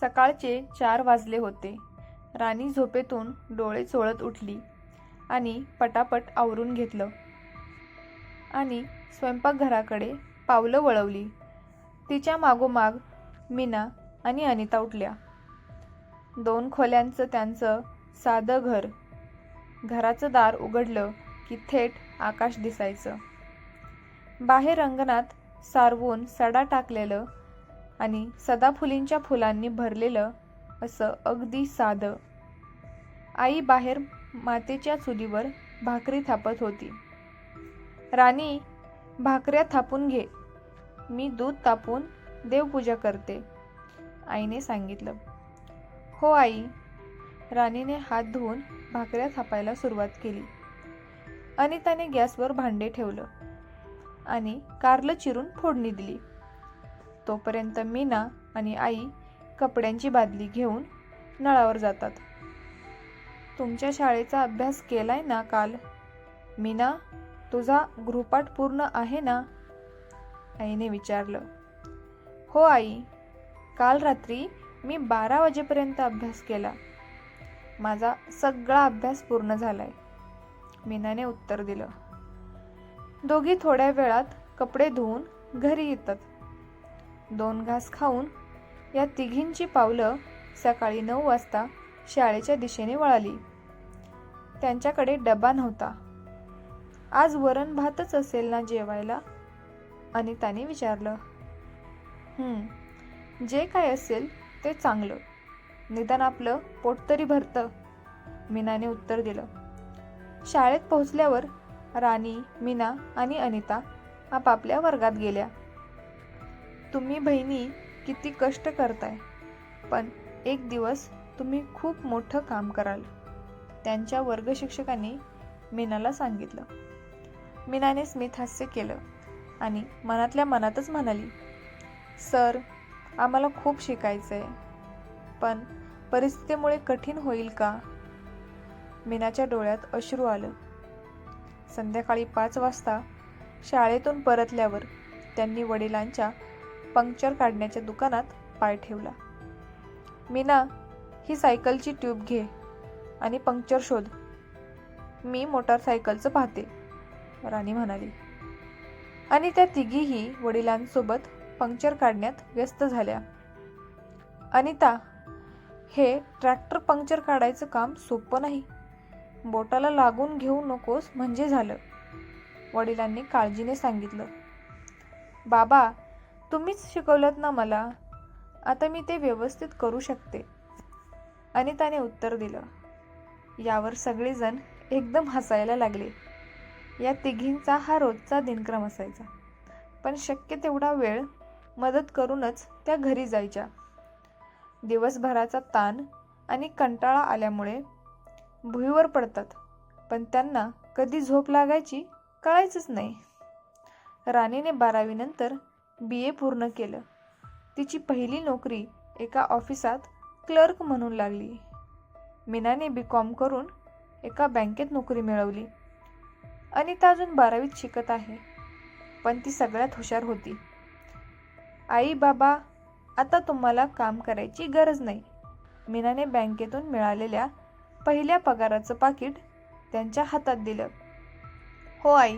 सकाळचे चार वाजले होते. राणी झोपेतून डोळे चोळत उठली आणि पटापट आवरून घेतलं. आणि स्वयंपाकघराकडे पावलं वळवली. तिच्या मागोमाग मीना आणि अनिता उठल्या. दोन खोल्यांचं त्यांचं साधं घर. घराचं दार उघडलं की थेट आकाश दिसायचं. बाहेर अंगणात सारवून सडा टाकलेलं आणि सदाफुलींच्या फुलांनी भरलेलं असं अगदी साधं. आई बाहेर मातेच्या चुलीवर भाकरी थापत होती. राणी भाकऱ्या थापून घे. मी दूध तापून देवपूजा करते आईने सांगितलं. हो आई राणीने हात धुवून भाकऱ्या थापायला सुरुवात केली. अनिताने गॅसवर भांडे ठेवलं आणि कारलं चिरून फोडणी दिली. तोपर्यंत मीना आणि आई कपड्यांची बादली घेऊन नळावर जातात. तुमच्या शाळेचा अभ्यास केलाय ना काल? मीना तुझा गृहपाठ पूर्ण आहे ना? आईने विचारलं. हो आई काल रात्री मी बारा वाजेपर्यंत अभ्यास केला. माझा सगळा अभ्यास पूर्ण झालाय. मीनाने उत्तर दिलं. दोघी थोड्या वेळात कपडे धुवून घरी येतात. दोन घास खाऊन या तिघींची पावलं सकाळी नऊ वाजता शाळेच्या दिशेने वळाली. त्यांच्याकडे डबा नव्हता. आज वरण भातच असेल ना जेवायला? अनिताने विचारलं. जे काय असेल ते चांगलं. निदान आपलं पोट तरी भरतं मीनाने उत्तर दिलं. शाळेत पोहोचल्यावर राणी मीना आणि अनिता आपापल्या वर्गात गेल्या. तुम्ही बहिणी किती कष्ट करताय पण एक दिवस तुम्ही खूप मोठं काम कराल त्यांच्या वर्गशिक्षकांनी मीनाला सांगितलं. मीनाने स्मित हास्य केलं आणि मनातल्या मनातच म्हणाली सर आम्हाला खूप शिकायचं आहे पण परिस्थितीमुळे कठीण होईल का? मीनाच्या डोळ्यात अश्रू आलं. संध्याकाळी पाच वाजता शाळेतून परतल्यावर त्यांनी वडिलांच्या पंक्चर काढण्याच्या दुकानात पाय ठेवला. मीना ही सायकलची ट्यूब घे आणि पंक्चर शोध. मी मोटारसायकलचं पाहते राणी म्हणाली. आणि त्या तिघीही वडिलांसोबत पंक्चर काढण्यात व्यस्त झाल्या. अनिता हे ट्रॅक्टर पंक्चर काढायचं काम सोपं नाही. बोटाला लागून घेऊ नकोस म्हणजे झालं वडिलांनी काळजीने सांगितलं. बाबा तुम्हीच शिकवलं ना मला. आता मी ते व्यवस्थित करू शकते. अनिताने उत्तर दिलं. यावर सगळेजण एकदम हसायला लागले. या तिघींचा हा रोजचा दिनक्रम असायचा. पण शक्य तेवढा वेळ मदत करूनच त्या घरी जायच्या. दिवसभराचा ताण आणि कंटाळा आल्यामुळे भुईवर पडतात. पण त्यांना कधी झोप लागायची कळायचंच नाही. राणीने बारावीनंतर बी ए पूर्ण केलं. तिची पहिली नोकरी एका ऑफिसात क्लर्क म्हणून लागली. मीनाने बी कॉम करून एका बँकेत नोकरी मिळवली. अनिता अजून बारावीत शिकत आहे पण ती सगळ्यात हुशार होती. आई बाबा आता तुम्हाला काम करायची गरज नाही. मीनाने बँकेतून मिळालेल्या पहिल्या पगाराचं पाकिट त्यांच्या हातात दिलं. हो आई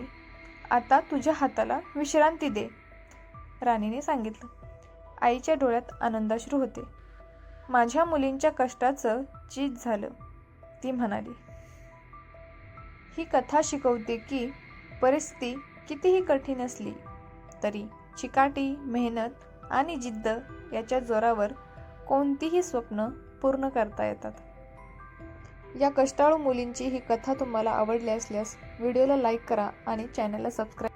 आता तुझ्या हाताला विश्रांती दे. राणीने सांगितलं. आईच्या डोळ्यात आनंदाश्रू होते. माझ्या मुलींच्या कष्टाचं चीज झालं ती म्हणाली. ही कथा शिकवते की परिस्थिती कितीही कठीण असली तरी चिकाटी मेहनत आणि जिद्द याच्या जोरावर कोणतीही स्वप्न पूर्ण करता येतात. या कष्टाळू मुलींची ही कथा तुम्हाला आवडली असल्यास व्हिडिओला लाईक करा आणि चॅनलला सबस्क्राईब